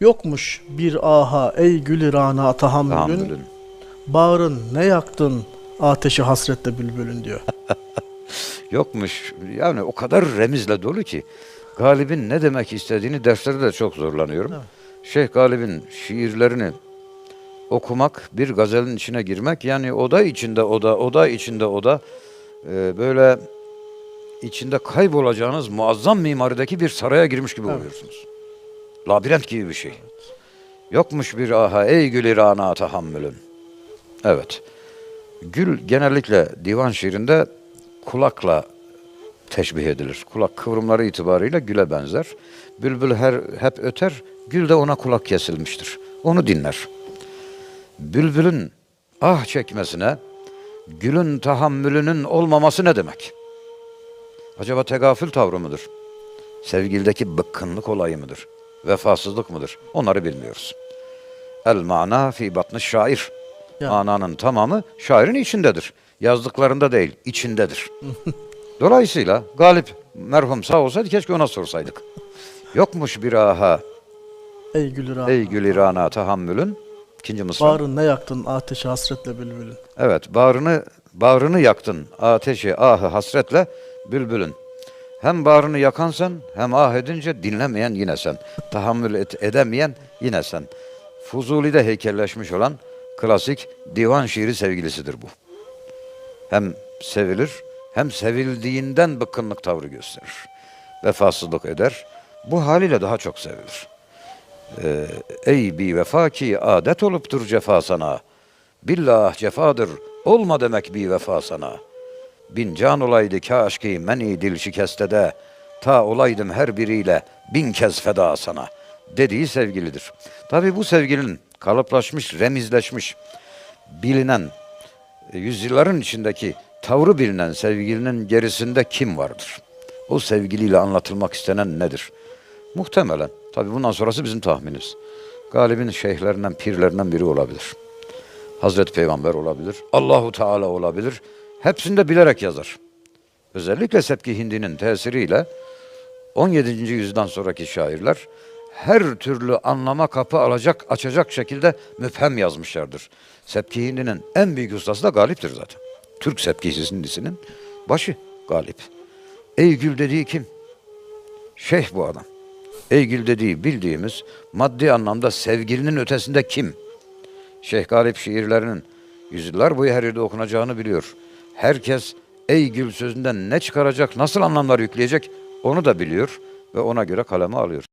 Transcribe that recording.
Yokmuş bir aha ey gül rana tahammülün. Bağrın ne yaktın ateşi hasretle bülbülün diyor. Yokmuş. Yani o kadar remizle dolu ki Galip'in ne demek istediğini derslerde de çok zorlanıyorum. Şeyh Galip'in şiirlerini okumak, bir gazelin içine girmek yani oda içinde oda, oda içinde oda e, böyle içinde kaybolacağınız muazzam mimarideki bir saraya girmiş gibi oluyorsunuz. Labirent gibi bir şey. Yokmuş bir aha ey gül irana tahammülün. Evet. Gül genellikle divan şiirinde kulakla teşbih edilir. Kulak kıvrımları itibarıyla güle benzer. Bülbül her hep öter, gül de ona kulak kesilmiştir. Onu dinler. Bülbülün ah çekmesine gülün tahammülünün olmaması ne demek? Acaba tegafül tavrı mıdır? Sevgildeki bıkkınlık olayı mıdır? Vefasızlık mıdır? Onları bilmiyoruz. El mana fi batnı şair. Ya. Mananın tamamı şairin içindedir. Yazdıklarında değil, içindedir. Dolayısıyla Galip merhum sağ olsaydı keşke ona sorsaydık. Yokmuş bir aha Ey gül rana. ey gül irana tahammülün. İkinci mısra. Bağrın ne yaktın ateşi hasretle bülbülün. Evet, bağrını bağrını yaktın ateşi ahı hasretle bülbülün. Hem bağrını yakan sen, hem ah edince dinlemeyen yine sen. Tahammül et, edemeyen yine sen. Fuzuli'de heykelleşmiş olan klasik divan şiiri sevgilisidir bu. Hem sevilir, hem sevildiğinden bıkkınlık tavrı gösterir. Vefasızlık eder. Bu haliyle daha çok sevilir. Ee, ey bir vefa ki adet oluptur cefa sana. Billah cefadır, olma demek bir vefa sana. Bin can olaydı kaşki meni dil şikestede, ta olaydım her biriyle bin kez feda sana dediği sevgilidir. Tabi bu sevgilinin kalıplaşmış, remizleşmiş, bilinen, e, yüzyılların içindeki tavrı bilinen sevgilinin gerisinde kim vardır? O sevgiliyle anlatılmak istenen nedir? Muhtemelen, tabi bundan sonrası bizim tahminimiz. Galibin şeyhlerinden, pirlerinden biri olabilir. Hazreti Peygamber olabilir, Allahu Teala olabilir. Hepsini de bilerek yazar. Özellikle Sepki Hindi'nin tesiriyle 17. yüzyıldan sonraki şairler her türlü anlama kapı alacak, açacak şekilde müphem yazmışlardır. Sepki Hindi'nin en büyük ustası da Galip'tir zaten. Türk Sepki Hindi'sinin başı Galip. Ey gül dediği kim? Şeyh bu adam. Ey gül dediği bildiğimiz maddi anlamda sevgilinin ötesinde kim? Şeyh Galip şiirlerinin yüzyıllar boyu her yerde okunacağını biliyor. Herkes ey gül sözünden ne çıkaracak, nasıl anlamlar yükleyecek onu da biliyor ve ona göre kaleme alıyor.